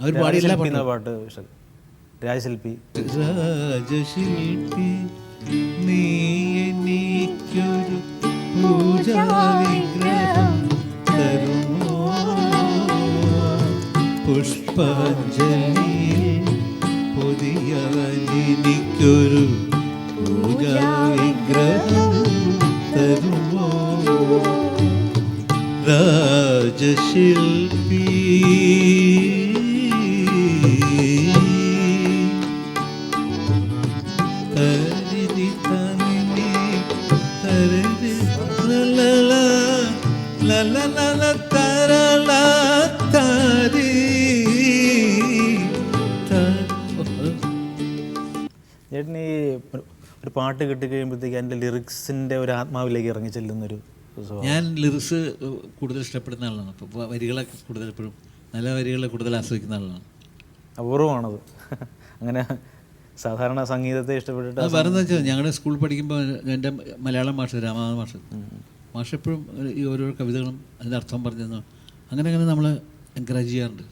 അവർ പാടിയ എല്ലാ രാജശില്പി എന്ന പാട്ടും രാജശില്പി. രാജശില്പി നീ എനിക്കൊരു പൂജാവിഗ്രഹം തരുമോ? പുഷ്പാഞ്ജലി പുതിയവൻ എനിക്കൊരു പൂജാവിഗ്രഹം തരുമോ? രാജശില്പി തരിതി ഒരു- പാട്ട് കിട്ടിക്കഴിയുമ്പോഴത്തേക്ക് എന്റെ ലിറിക്സിന്റെ ഒരു ആത്മാവിലേക്ക് ഇറങ്ങി ചെല്ലുന്നൊരു. ഞാൻ ലിറിക്സ് കൂടുതൽ ഇഷ്ടപ്പെടുന്ന ആളാണ്. അപ്പോൾ വരികളൊക്കെ കൂടുതൽ എപ്പോഴും നല്ല വരികളെ കൂടുതൽ ആസ്വദിക്കുന്ന ആളാണ്. അപൂർവമാണത്. അങ്ങനെ സാധാരണ സംഗീതത്തെ ഇഷ്ടപ്പെട്ടിട്ട് പറഞ്ഞു വെച്ചാൽ ഞങ്ങളുടെ സ്കൂളിൽ പഠിക്കുമ്പോൾ എന്റെ മലയാളം മാഷ് രാമനാഥ മാഷ്. മാഷ് എപ്പോഴും ഈ ഓരോ കവിതകളും അതിന്റെ അർത്ഥം പറഞ്ഞു തന്നു അങ്ങനെ അങ്ങനെ നമ്മൾ എൻകറേജ് ചെയ്യാറുണ്ട്.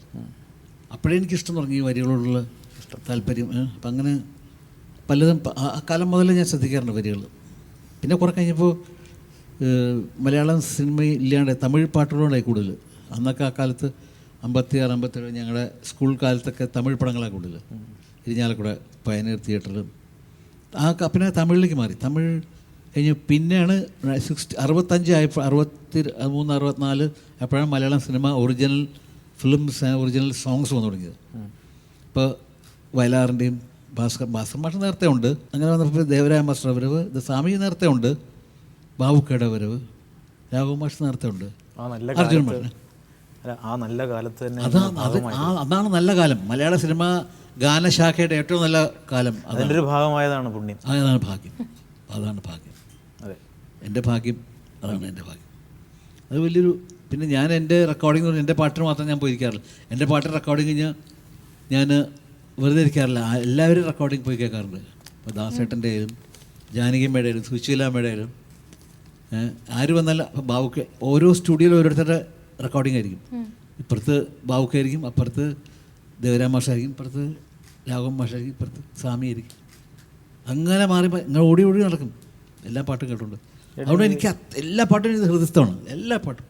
അപ്പോഴേ എനിക്ക് ഇഷ്ടം തുടങ്ങി ഈ വരികളോടുള്ള താല്പര്യം. അപ്പം അങ്ങനെ പലതും ആ കാലം മുതലേ ഞാൻ ശ്രദ്ധിക്കാറുണ്ട് വരികൾ പിന്നെ കുറെ കഴിഞ്ഞപ്പോൾ മലയാളം സിനിമ ഇല്ലാണ്ട് തമിഴ് പാട്ടുകളോടായി കൂടുതൽ. അന്നൊക്കെ ആ കാലത്ത് അമ്പത്തി ആറ് അമ്പത്തേഴ് ഞങ്ങളുടെ സ്കൂൾ കാലത്തൊക്കെ തമിഴ് പടങ്ങളാണ് കൂടുതൽ. ഇരിഞ്ഞാലക്കുട പയനീർ തിയേറ്ററിലും ആ പിന്നെ തമിഴിലേക്ക് മാറി. തമിഴ് കഴിഞ്ഞ് പിന്നെയാണ് സിക്സ്റ്റി അറുപത്തഞ്ച് ആയപ്പോൾ അറുപത്തി മൂന്ന് അറുപത്തിനാല് അപ്പോഴാണ് Malayalam cinema original films original songs വന്നു തുടങ്ങിയത്. ഇപ്പോൾ വയലാറിന്റെയും ഭാസ്കർ ഭാസ്കർ മാഷ് നേരത്തെ ഉണ്ട്. അങ്ങനെ വന്നപ്പോൾ ദേവരായ മാസ്റ്റർ അവരവ് സ്വാമി നേരത്തെ ഉണ്ട്. ബാബുക്കയുടെ വരവ് രാഘവമാഷ് നേരത്തെ ഉണ്ട് അർജുൻ മാഷ്. ആ നല്ല കാലത്ത് തന്നെ അതാ അതാണ് നല്ല കാലം. മലയാള സിനിമ ഗാനശാഖയുടെ ഏറ്റവും നല്ല കാലം അതിന്റെ ഒരു ഭാഗമായതാണ് പുണ്യം. അതാണ് ഭാഗ്യം. അതാണ് ഭാഗ്യം. അതെ. എന്റെ ഭാഗ്യം അതാണ് എന്റെ ഭാഗ്യം. അത് വലിയൊരു പിന്നെ ഞാൻ എന്റെ റെക്കോർഡിംഗ് എന്ന് പറഞ്ഞാൽ എന്റെ പാട്ടിന് മാത്രം ഞാൻ പോയിരിക്കാറില്ല. എന്റെ പാട്ട് റെക്കോർഡിങ് കഴിഞ്ഞാൽ ഞാൻ വെറുതെ ഇരിക്കാറില്ല. എല്ലാവരും റെക്കോർഡിംഗ് പോയി കേൾക്കാറുണ്ട്. ഇപ്പോൾ ദാസേട്ടന്റെ ആയാലും ജാനകിയമ്മയുടെ ആയാലും സുശീലാമ്മയുടെ ആയാലും ആര് വന്നാലും ബാവുക്ക ബാബുക്ക് ഓരോ സ്റ്റുഡിയോയിൽ ഓരോരുത്തരുടെ റെക്കോർഡിംഗ് ആയിരിക്കും. ഇപ്പുറത്ത് ബാബുക്കായിരിക്കും അപ്പുറത്ത് ദേവരാം മാഷായിരിക്കും ഇപ്പുറത്ത് രാഘവൻ മാഷായിരിക്കും ഇപ്പുറത്ത് സ്വാമി ആയിരിക്കും. അങ്ങനെ മാറി മാറി ഇങ്ങനെ ഓടി ഓടി നടക്കും. എല്ലാ പാട്ടും കേട്ടുണ്ട് അതുകൊണ്ട് എനിക്ക് എല്ലാ പാട്ടും ഇത് ഹൃദയസ്ഥമാണ്. എല്ലാ പാട്ടും.